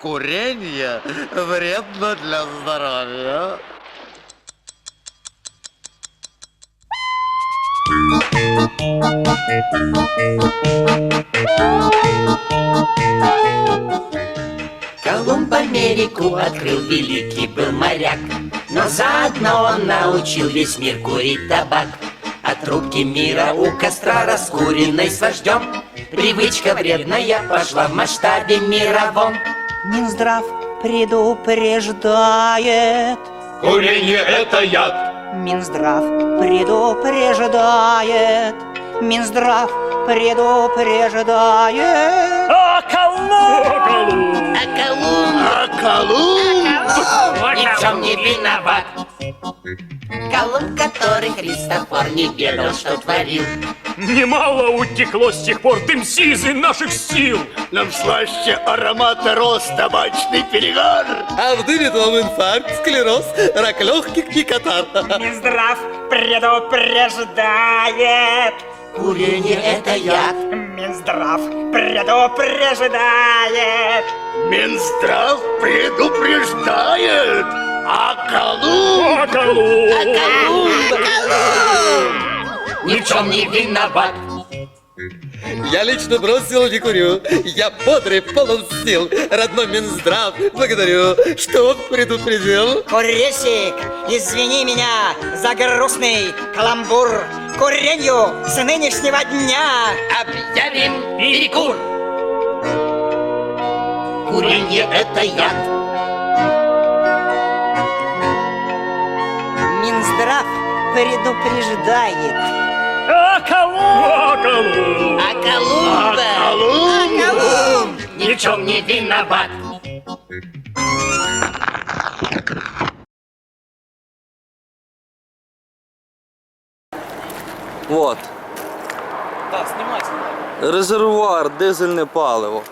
курение вредно для здоровья. Колумб Америку открыл великий был моряк Но заодно он научил весь мир курить табак. От трубки мира у костра раскуренной с вождем Привычка вредная пошла в масштабе мировом Минздрав предупреждает. Курение это яд. Минздрав предупреждает. Минздрав предупреждает. А Колумб А Колумб? ни в чем не виноват Колумб, который Христофор не ведал, что творил Немало утекло с тех пор дым сизый наших сил. Нам слаще аромата роз, табачный перегар. А в дыме вам инфаркт, склероз, рак легких и катар. Минздрав предупреждает Курение это яд Минздрав предупреждает Минздрав предупреждает. А Колумб? А Колумб? ни в чем не виноват Я лично бросил не курю, я бодрый, полон сил. Родной Минздрав, благодарю, что он предупредил. Курильщик, извини меня за грустный каламбур Куренью с нынешнего дня Объявим перекур Курение это яд Минздрав предупреждает А Колумб? А Колумб? А Колумб? ни в чем не виноват Вот. Да, снимай. Резервуар, дизельне паливо.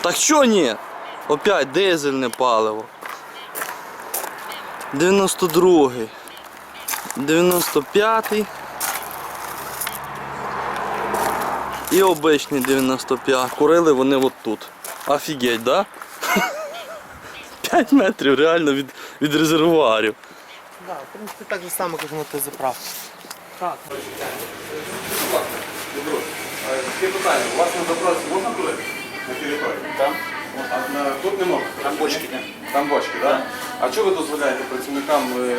Так що ні? Опять дизельне паливо. 92-й. 95-й. І обичний 95. Курили вони от тут. Офігеть, да? 5 метрів реально від, від резервуарів. Да, в принципе, так же само, как на той заправке. Таке питання. У вас на заправці можна курити? На території? Там. А на, тут не можна? Там бочки. Там бочки, так? А чого ви дозволяєте працівникам е,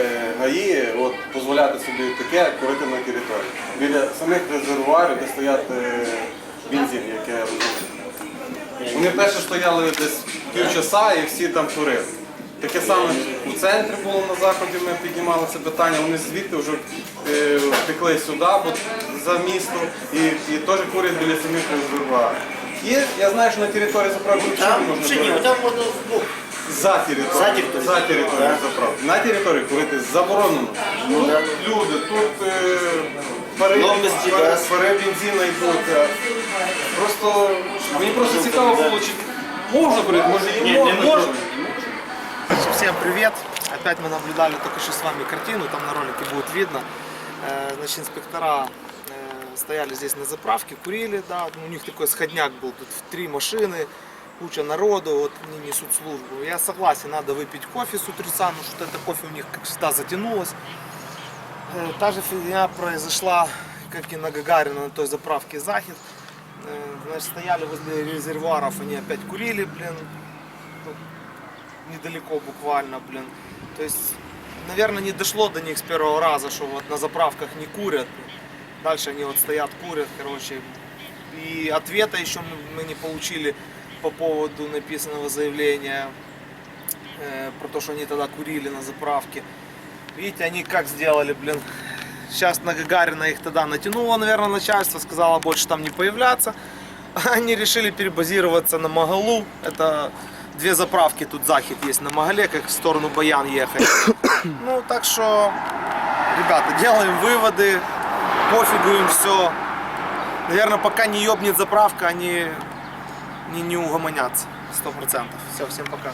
е, ГАІ от, дозволяти собі таке курити на території? Біля самих резервуарів, де стоять е, бензин, як я розумію. Вони перше стояли десь півчаса і всі там курили. Таке саме у центрі було на заході, ми піднімали це питання, вони звідти вже е, втекли сюди, бо за місто, і, і теж курять біля самих резервуарів. Є, я знаю, що на території заправки взагалі не можна курити. Там можно За територію. За територію. За територію заправки. На території курити заборонено. Тут люди, тут е, пари, пари, пари бензина йдуть. а Просто мені просто цікаво було, чи можна курити, може і можна. можна. Всем привет! Опять мы наблюдали только что с вами картину, там на ролике будет видно. Э, Значит, инспектора э, стояли здесь на заправке, курили, да, у них такой сходняк был, тут три машины, куча народу, вот они несут службу. Я согласен, надо выпить кофе с утреца, но что-то это кофе у них, как всегда, затянулось. Э, Та же фигня произошла, как и на Гагарина, на той заправке Захид. Э, Значит, стояли возле резервуаров, они опять курили, блин, тут недалеко буквально, блин. То есть, наверное, не дошло до них с первого раза, что вот на заправках не курят. Дальше они вот стоят, курят, короче. И ответа еще мы- не получили по поводу написанного заявления э, про то, что они тогда курили на заправке. Видите, они как сделали, блин. Сейчас на Гагарина их тогда натянуло, наверное, начальство, сказала больше там не появляться. Они решили перебазироваться на Магалу. Это две заправки тут захід есть на Магале, как в сторону Баян ехать. Ну, так что, ребята, делаем выводы, пофигу им все. Наверное, пока не ёбнет заправка, они не, не угомонятся. Сто процентов. Все, всем пока.